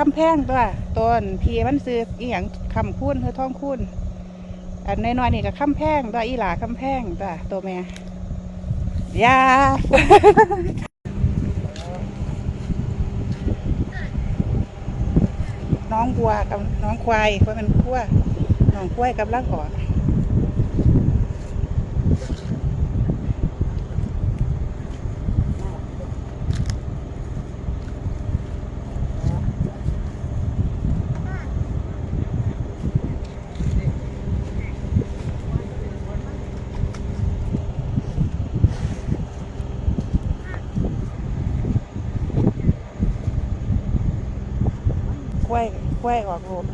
คำแพงตัวต้นพีมันซื้ออีหยังคำคุ้นเธอท้องคุ้นอันน้อยๆนี่ก็คำแพงตัวอีหลาคำแพงตัวตัวแม่ยาน้องวัวกับน้องควายเพราะมันคั่วน้องควายกับล่างออ กควายควยออกลูก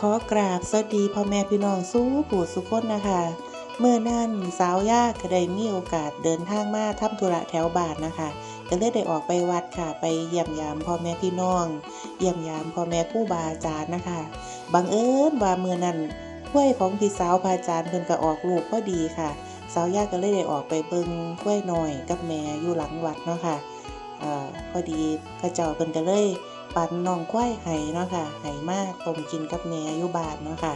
ขอกราบสวัสดีพ่อแม่พี่น้องสู้ผู้สุขคนนะคะ เมื่อนั่นสาวยากก็ได้มีโอกาสเดินทางมาทำธุระแถวบ้านนะคะก็เลยได้ออกไปวัดค่ะไปเยี่ยมยามพ่อแม่พี่น้อง เยี่ยมยามพ่อแม่ผู้บาอาจารย์นะคะบังเอิญว่าเมื่อนั้นกล้วยของพี่สาวพระอาจารย์เพิ่นก็ออกลูกพอดีค่ะ สาวยากก็เลยได้ออกไปเบิ่งกล้วยหน่อยกับแม่อยู่หลังวัดเนาะค่ะเอ่อพอดีพระเจ้าเพิ่นก็เลยปันน้องควายไห้เนาะค่ะไห้มากต้มกินกับแม่อยู่บ้านเนาะค่ะ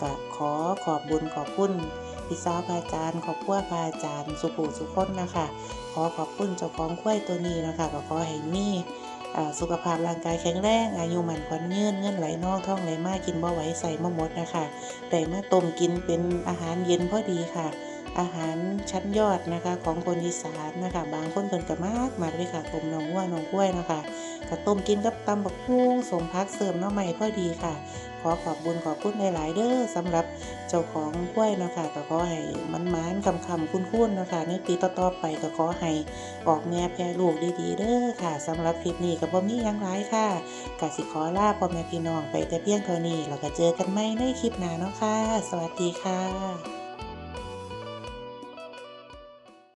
ก็ขอขอบบุญขอบคุณ พี่สาวพาจารย์ขอบพัวพาจารย์สุภูสุคนนะคะ ขอขอบคุณเจ้าของควายตัวนี้นะคะก็ขอให้มีสุขภาพร่างกายแข็งแรง อายุมันขวัญยืนเงินไหลนองท่องไหลมากกินบ่ไหวใส่มาหมดนะคะแต่มาต้มกินเป็นอาหารเย็นพอดีค่ะ อาหารชั้นยอดนะคะของคนอีสานนะคะ บางคนเพิ่นก็มากมากเลยค่ะต้มน้องวัวน้องกล้วยนะคะ กระต้มกินกับตำบักหุ่งสมพักเสริมน้อใหม่พอดีค่ะ ขอขอบบุญขอบคุณหลายๆเด้อสำหรับเจ้าของกล้วยเนาะค่ะก็ขอให้มันมานคำคำคุ้นๆเนาะค่ะในปีต่อๆไปก็ขอให้ออกแม่แพร่ลูกดีๆเด้อค่ะสำหรับคลิปนี้ก็บ่มีหยังหลายค่ะกสิขอลาพ่อแม่พี่น้องไปแต่เพียงเท่านี้แล้วก็เจอกันใหม่ในคลิปหน้าเนาะค่ะ สวัสดีค่ะ